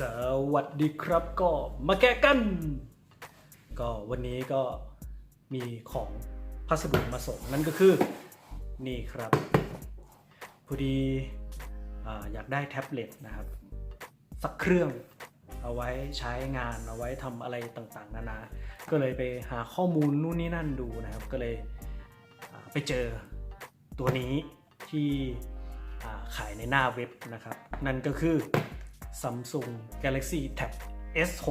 สวัสดีครับก็มาแกะกัน ก็วันนี้ก็มีของพัสดุมาส่งนั่นก็คือนี่ครับพอดีออยากได้แท็บเล็ตนะครับ สักเครื่องเอาไว้ใช้งานเอาไว้ทำอะไรต่างๆ นานา ก็เลยไปหาข้อมูลนู่นนี่นั่นดูนะครับ ก็เลยไปเจอตัวนี้ที่ขายในหน้าเว็บนะครับ นั่นก็คือ Samsung Galaxy Tab S6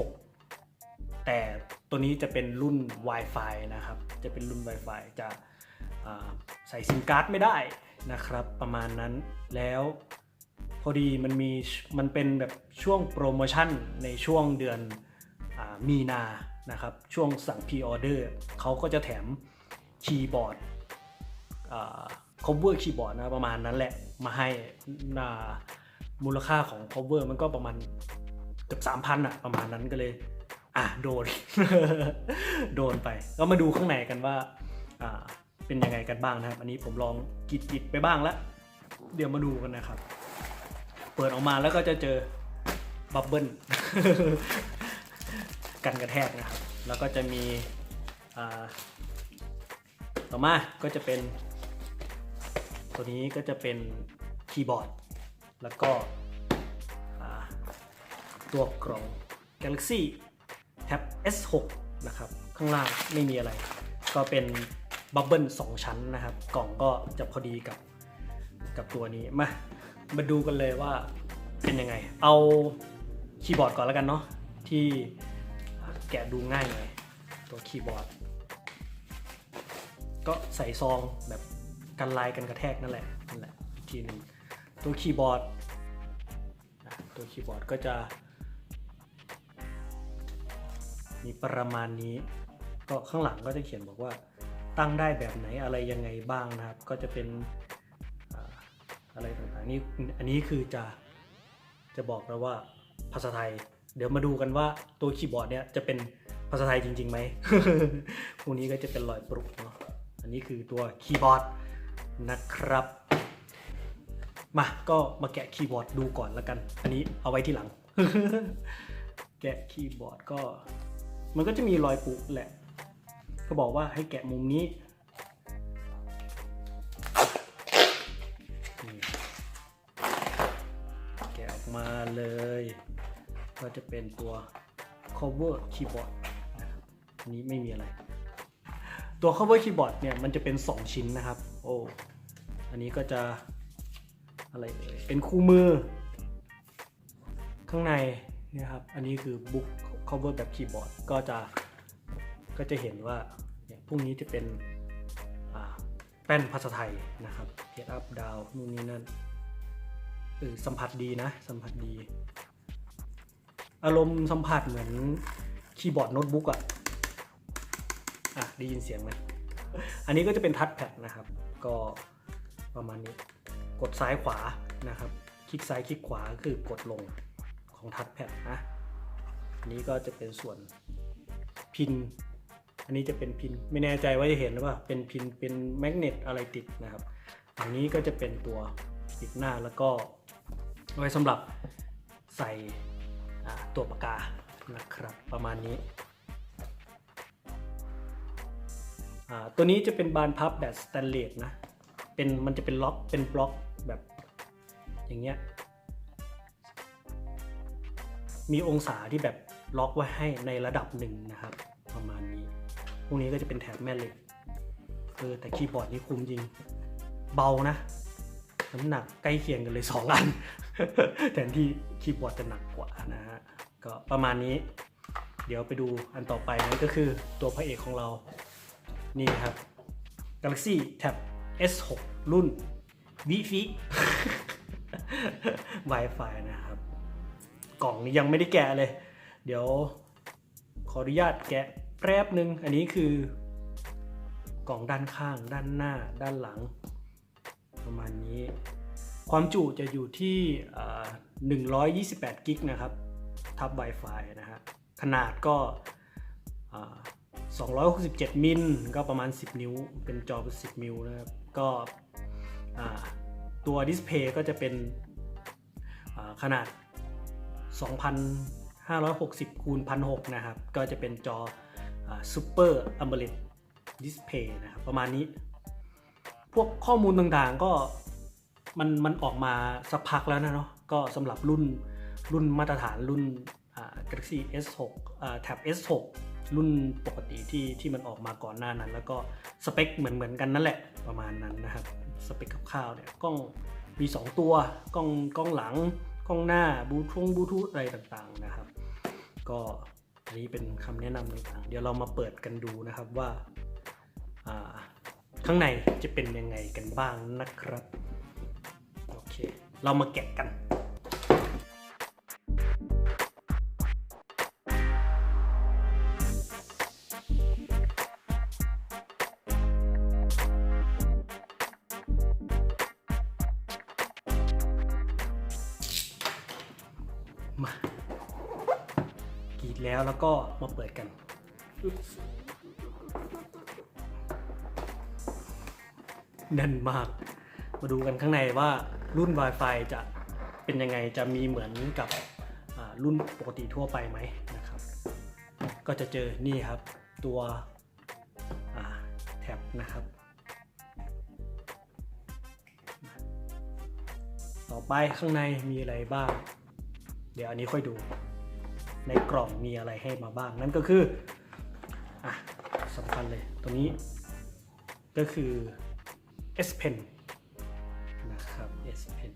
แต่ตัวนี้จะเป็นรุ่น Wi-Fi นะครับ จะเป็นรุ่น Wi-Fi จะใส่ซิมการ์ดไม่ได้นะครับประมาณนั้นแล้วพอดีมันมีมันเป็นแบบช่วงโปรโมชั่นในช่วงเดือนอมีนานะครับช่วงสั่งพ r ออเดอร์เขาก็จะแถมคีย์บอร์ดอ่า cover คีย์บอร์ดนะประมาณนั้นแหละมาให้นา มูลค่าของ cover มันก็ประมาณเกือบ3,000อะประมาณนั้นก็เลย อะโดน โดนไป ก็มาดูข้างในกันว่าอ่าเป็นยังไงกันบ้างนะครับ อันนี้ผมลองกิดกิดๆไปบ้างแล้ว เดี๋ยวมาดูกันนะครับ เปิดออกมาแล้วก็จะเจอบับเบิลกันกระแทกนะครับ แล้วก็จะมีต่อมาก็จะเป็น ตัวนี้ก็จะเป็นคีย์บอร์ด แล้วก็ตัวกล่อง Galaxy Tab S6 นะครับ ข้างล่างไม่มีอะไร ก็เป็นบับเบิล2ชั้นนะครับ กล่องก็จะพอดีกับกับตัวนี้ มา มาดูกันเลยว่าเป็นยังไง เอาคีย์บอร์ดก่อนแล้วกันเนาะที่แกะดูง่ายหน่อยตัวคีย์บอร์ด ก็ใส่ซองแบบกันลายกันกระแทกนั่นแหละนั่นแหละทีหนึ่ง ตัวคีย์บอร์ดตัวคีย์บอร์ดก็จะ มีประมาณนี้ ก็ข้างหลังก็จะเขียนบอกว่าตั้งได้แบบไหนอะไรยังไงบ้างนะครับ ก็จะเป็นอ่าอะไรต่างๆนี่อันนี้คือจะจะบอกแล้วว่าภาษาไทย เดี๋ยวมาดูกันว่าตัวคีย์บอร์ดเนี่ยจะเป็นภาษาไทยจริงๆไหมพวกนี้ก็จะเป็นรอยปรุกเนาะอันนี้คือตัวคีย์บอร์ดนะครับ มาก็มาแกะคีย์บอร์ดดูก่อนแล้วกัน อันนี้เอาไว้ที่หลัง แกะคีย์บอร์ดก็ มันก็จะมีรอยปุแหละ ก็บอกว่าให้แกะมุมนี้แกะออกมาเลย ก็จะเป็นตัว cover keyboard อันนี้ไม่มีอะไร ตัว cover keyboard เนี่ยมันจะเป็น 2 ชิ้นนะครับ โอ้ อันนี้ก็จะ อะไรเอ่ยเป็นคู่มือ ข้างในนี่ครับ อันนี้คือบุ๊ก cover แบบคีย์บอร์ดก็จะก็จะเห็นว่าเนี่ยพวกนี้จะเป็นแป้นภาษาไทยนะครับเ e ดอัพดาวนู่นนี่นั่นเออสัมผัสดีนะ สัมผัสดี อารมณ์สัมผัสเหมือนคีย์บอร์ดโน้ตบุ๊กอะอะได้ยินเสียงไหมอันนี้ก็จะเป็นทัชแพดนะครับ ก็ประมาณนี้ กดซ้ายขวานะครับ คลิกซ้ายคลิกขวาคือกดลงของทัชแพดนะอันนี้ก็จะเป็นส่วนพิน อันนี้จะเป็นพินไม่แน่ใจว่าจะเห็นหรือเปล่าเป็นพินเป็นแมกเนตอะไรติดนะครับ อันนี้ก็จะเป็นตัวปิดหน้าแล้วก็ไว้สำหรับใส่ตัวปากกานะครับประมาณนี้อ่าตัวนี้จะเป็นบานพับแบบสแตนเลสนะเป็นมันจะเป็นล็อกเป็นบล็อก อย่างเงี้ย มีองศาที่แบบล็อกไว้ให้ในระดับหนึ่งนะครับ ประมาณนี้ พวกนี้ก็จะเป็นแถบแม่เหล็ก เออแต่คีย์บอร์ดนี่คุ้มจริง เบานะ น้ำหนักใกล้เคียงกันเลยสองอัน แทนที่คีย์บอร์ดจะหนักกว่านะฮะ ก็ประมาณนี้ เดี๋ยวไปดูอันต่อไปนั่นก็คือตัวพระเอกของเรา นี่ครับ Galaxy Tab S6 รุ่น Wi-Fi Wi-Fi นะครับ กล่องนี้ยังไม่ได้แกะเลย เดี๋ยวขออนุญาตแกะแป๊บหนึ่งอันนี้คือกล่องด้านข้าง ด้านหน้า ด้านหลัง ประมาณนี้ ความจุจะอยู่ที่อ่า128 กิกนะครับ ทับ Wi-Fi นะฮะ ขนาดก็อ่า267 มิล ก็ประมาณ 10 นิ้ว เป็นจอ10มิลนะครับ ก็ตัวดิสเพย์ก็จะเป็น ขนาด 2560คูณ1,600นะครับ ก็จะเป็นจอ Super AMOLED Display นะครับ ประมาณนี้ พวกข้อมูลต่างๆก็มันมันออกมาสักพักแล้วนะเนาะ ก็สำหรับรุ่นรุ่นมาตรฐานรุ่น Galaxy S6 อ่าแท็บ S6 รุ่นปกติที่ที่มันออกมาก่อนหน้านั้น แล้วก็สเปคเหมือนเหมือนกันนั่นแหละประมาณนั้นนะครับ สเปคคร่าวๆเนี่ยกล้อง มี 2 ตัวกล้องกล้องหลังกล้องหน้าบูทูธบลูทูธอะไรต่างๆนะครับ ก็อันนี้เป็นคำแนะนำต่างๆ เดี๋ยวเรามาเปิดกันดูนะครับว่าข้างในจะเป็นยังไงกันบ้างนะครับ โอเค เรามาแกะกัน มากรีดแล้วแล้วก็มาเปิดกันแน่นมาก มาดูกันข้างในว่ารุ่น Wi-Fi จะเป็นยังไงจะมีเหมือนกับรุ่นปกติทั่วไปไหมนะครับ ก็จะเจอนี่ครับตัวแท็บนะครับ ต่อไปข้างในมีอะไรบ้าง เดี๋ยวอันนี้ค่อยดู ในกล่องมีอะไรให้มาบ้าง นั่นก็คืออะสำคัญเลยตัวนี้ก็คือ S Pen นะครับ S Pen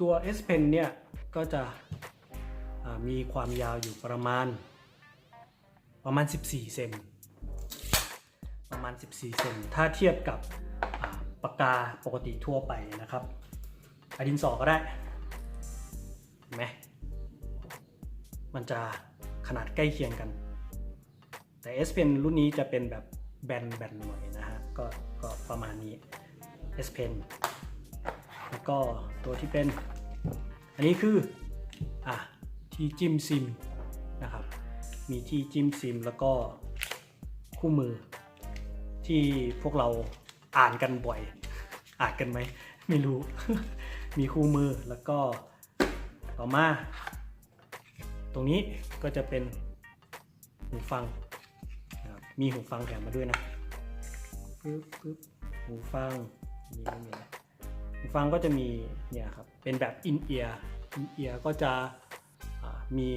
ตัว S Pen เนี่ยก็จะมีความยาวอยู่ประมาณประมาณ 14 เซนประมาณ 14 เซนถ้าเทียบกับปากกาปกติทั่วไปนะครับอดินสอก็ได้เห็นไหม มันจะขนาดใกล้เคียงกัน แต่ S Pen รุ่นนี้จะเป็นแบบแบนแบนหน่อยนะฮะก็ก็ประมาณนี้ S Pen แล้วก็ตัวที่เป็น อันนี้คืออะที่จิ้มซิมนะครับ มีที่จิ้มซิมแล้วก็คู่มือ ที่พวกเราอ่านกันบ่อย อ่านกันไหมไม่รู้ มีคู่มือแล้วก็ต่อมา ตรงนี้ก็จะเป็นหูฟังนะครับมีหูฟังแถมมาด้วยนะปึ๊บปึ๊บหูฟังมีไม่มีอะหูฟังก็จะมีเนี่ยครับเป็นแบบอินเอียร์อินเอียร์ก็จะมี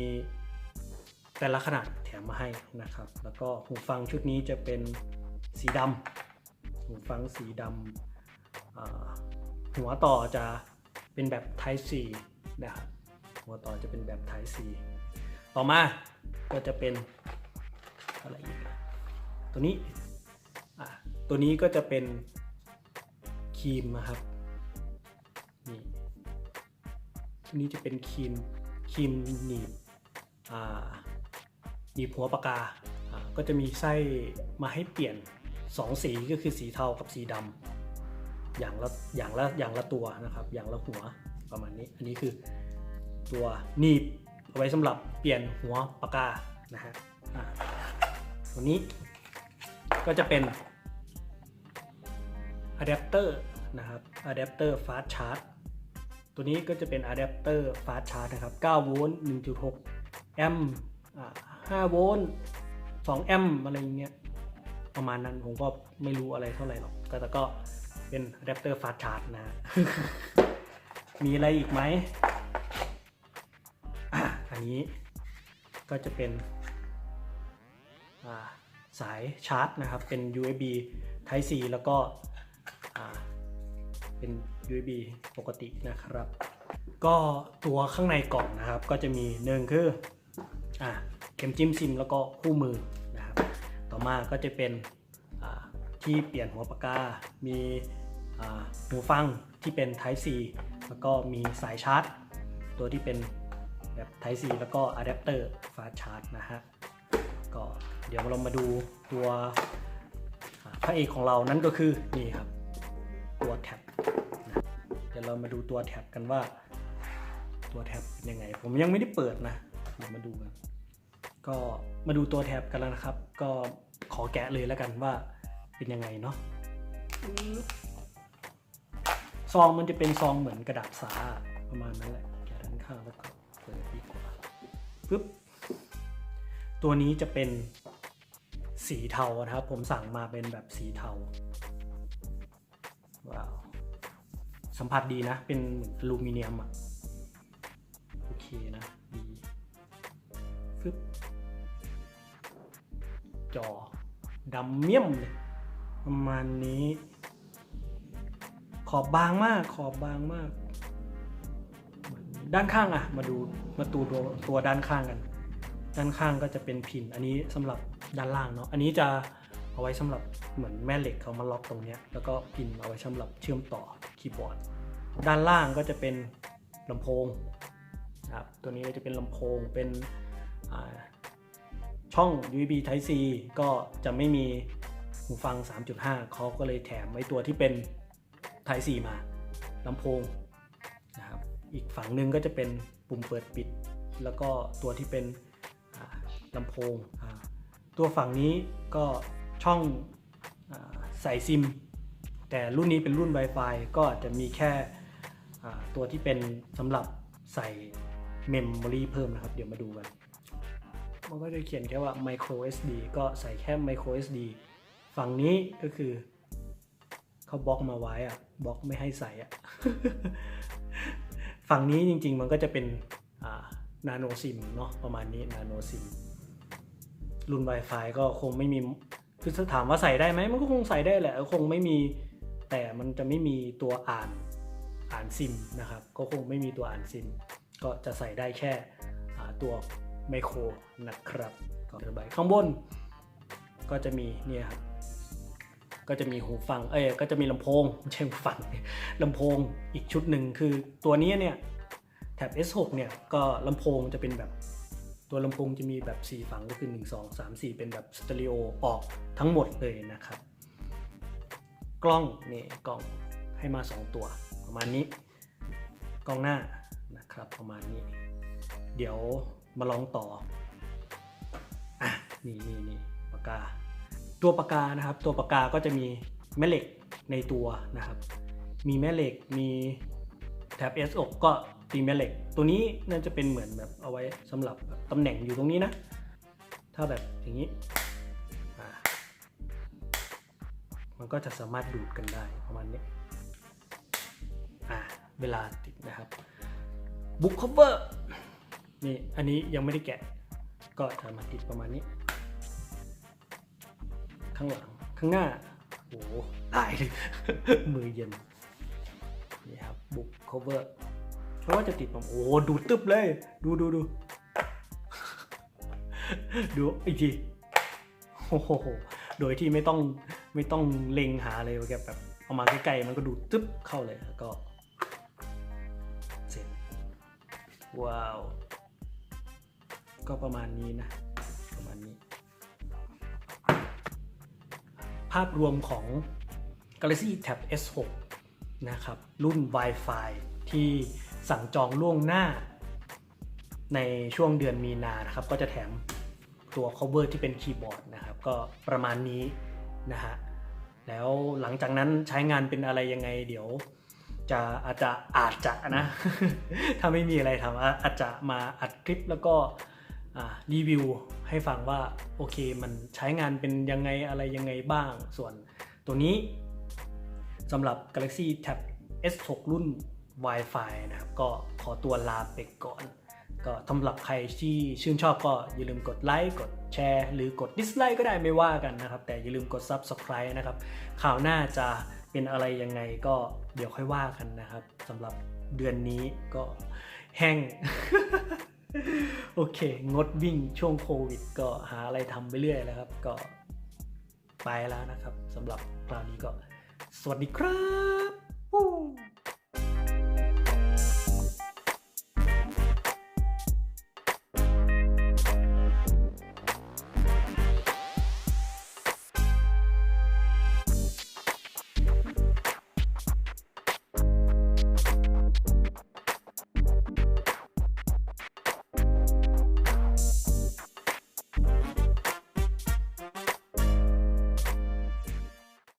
แต่ละขนาดแถมมาให้นะครับ แล้วก็หูฟังชุดนี้จะเป็นสีดำหูฟังสีดำอ่าหัวต่อจะเป็นแบบ Type C นะครับหัวต่อจะเป็นแบบ Type C ต่อมาก็จะเป็นอะไรอีกตัวนี้ตัวนี้ก็จะเป็นครีมนะครับนี่ตัวนี้จะเป็นครีมครีมหนีบหนีบหัวปากกาอ่าก็จะมีไส้มาให้เปลี่ยน 2 สีก็คือสีเทากับสีดำอย่างละอย่างละอย่างละตัวนะครับ อย่างละหัวประมาณนี้ อันนี้คือตัวหนีบ เอาไว้สำหรับเปลี่ยนหัวปากกานะฮะตัวนี้ก็จะเป็นอะแดปเตอร์นะครับอะแดปเตอร์ฟาสชาร์จตัวนี้ก็จะเป็นอะแดปเตอร์ฟาสชาร์จนะครับ9โวลต์1.6แอมป์5โวลต์2แอมป์อะไรอย่างเงี้ยประมาณนั้นผมก็ไม่รู้อะไรเท่าไหร่หรอกแต่แต่ก็เป็นอะแดปเตอร์ฟาสชาร์จนะฮะมีอะไรอีกไหม อันนี้ก็จะเป็นาสายชาร์จนะครับ เป็น USB Type C แล้วก็เป็น USB ปกตินะครับ ก็ตัวข้างในกล่องนะครับ ก็จะมีหนึ่งคืออเข็มจิ้มซิมแล้วก็คู่มือนะครับ ต่อมาก็จะเป็นที่เปลี่ยนหัวปากกา มีหูฟังที่เป็น Type C แล้วก็มีสายชาร์จ ตัวที่เป็น แบบ Type C แล้วก็อะแดปเตอร์ Fast Charge นะฮะก็เดี๋ยวเรามาดูตัวอ่าพระเอกของเรานั่นก็คือนี่ครับ ตัวแท็บนะเดี๋ยวเรามาดูตัวแท็บกันว่า ตัวแท็บเป็นยังไง ผมยังไม่ได้เปิดนะเดี๋ยวมาดูกันก็มาดูตัวแท็บกันแล้วนะครับ ก็ขอแกะเลยแล้วกันว่าเป็นยังไงเนาะซองมันจะเป็นซองเหมือนกระดาษสาประมาณนั้นแหละแกะด้านข้างแล้วก็ เปิดดีกว่าปึ๊บตัวนี้จะเป็นสีเทานะครับ ผมสั่งมาเป็นแบบสีเทาว้าวสัมผัสดีนะ เป็นเหมือนอลูมิเนียมอะโอเคนะดีฟึบจอดำเมี่ยมเลยประมาณนี้ ขอบบางมากขอบบางมาก ด้านข้างอะมาดูมาดูตัวตัวด้านข้างกัน ด้านข้างก็จะเป็นพิน อันนี้สำหรับด้านล่างเนาะอันนี้จะเอาไว้สำหรับเหมือนแม่เหล็กเขามาล็อกตรงเนี้ยแล้วก็พินเอาไว้สำหรับเชื่อมต่อคีย์บอร์ด ด้านล่างก็จะเป็นลำโพงนะครับตัวนี้จะเป็นลำโพงเป็นช่อง USB Type C ก็จะไม่มีหูฟัง 3.5 เขาก็เลยแถมไว้ตัวที่เป็น Type C มาลำโพง อีกฝั่งหนึ่งก็จะเป็นปุ่มเปิดปิด แล้วก็ตัวที่เป็นลำโพง ตัวฝั่งนี้ก็ช่องอใส่ซิม แต่รุ่นนี้เป็นรุ่น Wi-Fi ก็จะมีแค่ตัวที่เป็นสำหรับใส่เมมโมรีเพิ่มนะครับ เดี๋ยวมาดูกัน มันก็จะเขียนแค่ว่า micro SD ก็ใส่แค่ micro SD ฝั่งนี้ก็คือเขาบล็อกมาไว้อะบล็อกไม่ให้ใส่อะ ฝั่งนี้จริง ๆ มันก็จะเป็นนาโนซิมเนาะประมาณนี้นาโนซิมรุ่น Wi-Fi ก็คงไม่มีคือถามว่าใส่ได้ไหมมันก็คงใส่ได้แหละคงไม่มีแต่มันจะไม่มีตัวอ่านอ่านซิมนะครับ ก็คงไม่มีตัวอ่านซิม ก็จะใส่ได้แค่ตัวไมโครนะครับก็ระบายข้างบน ก็จะมีเนี่ยครับ ก็จะมีหูฟัง เอ้ยก็จะมีลำโพงไม่ใช่หูฟังลำโพงอีกชุดหนึ่งคือตัวนี้เนี่ยแท็บ S6 เนี่ยก็ลำโพงจะเป็นแบบตัวลำโพงจะมีแบบ 4 ฝั่งก็คือ 1 2 3 4 เป็นแบบสเตอริโอออกทั้งหมดเลยนะครับ กล้องนี่กล้องให้มา 2 ตัว ประมาณนี้ กล้องหน้านะครับประมาณนี้ เดี๋ยวมาลองต่อ อะ นี่นี่นี่ปากกา ตัวปากกานะครับ ตัวปากกาก็จะมีแม่เหล็กในตัวนะครับ มีแม่เหล็กมีแท็บ S อกก็มีแม่เหล็ก ตัวนี้น่าจะเป็นเหมือนแบบเอาไว้สำหรับแบบตำแหน่งอยู่ตรงนี้นะ ถ้าแบบอย่างนี้ มันก็จะสามารถดูดกันได้ประมาณนี้อ่าเวลาติดนะครับบุ๊กคอเวอร์นี่อันนี้ยังไม่ได้แกะ ก็จะมาติดประมาณนี้ ข้างหลัง ข้างหน้า โอ้โหตายเลยมือเย็น นี่ครับ บุ๊กคอเวอร์เพราะว่าจะติดผมโอ้โหดูดตึบเลย ดูดูดูดูอีกทีโอ้โหโดยที่ไม่ต้องไม่ต้องเล็งหาเลยว่าแกแบบเอามาใกล้ๆมันก็ดูดตึ๊บเข้าเลยแล้วก็เสร็จว้าว ก็ประมาณนี้นะประ ภาพรวมของ Galaxy Tab S6 นะครับ รุ่น Wi-Fi ที่สั่งจองล่วงหน้า ในช่วงเดือนมีนานะครับ ก็จะแถมตัว cover ที่เป็นคีย์บอร์ดนะครับ ก็ประมาณนี้นะฮะ แล้วหลังจากนั้นใช้งานเป็นอะไรยังไงเดี๋ยวจะอาจจะอาจจะนะ ถ้าไม่มีอะไรทำอาจจะมาอัดคลิปแล้วก็ รีวิวให้ฟังว่าโอเคมันใช้งานเป็นยังไงอะไรยังไงบ้าง ส่วนตัวนี้สำหรับ Galaxy Tab S6 รุ่น Wi-Fi นะครับ ก็ขอตัวลาไปก่อน ก็สำหรับใครที่ชื่นชอบก็อย่าลืมกดไลค์กดแชร์ หรือกดดิสไลค์ก็ได้ไม่ว่ากันนะครับ แต่อย่าลืมกด Subscribe นะครับข่าวหน้าจะเป็นอะไรยังไงก็เดี๋ยวค่อยว่ากันนะครับสำหรับเดือนนี้ก็แห้ง โอเค งดวิ่งช่วงโควิด ก็หาอะไรทำไปเรื่อยแล้วครับ ก็ไปแล้วนะครับสำหรับคราวนี้ก็ สวัสดีครับ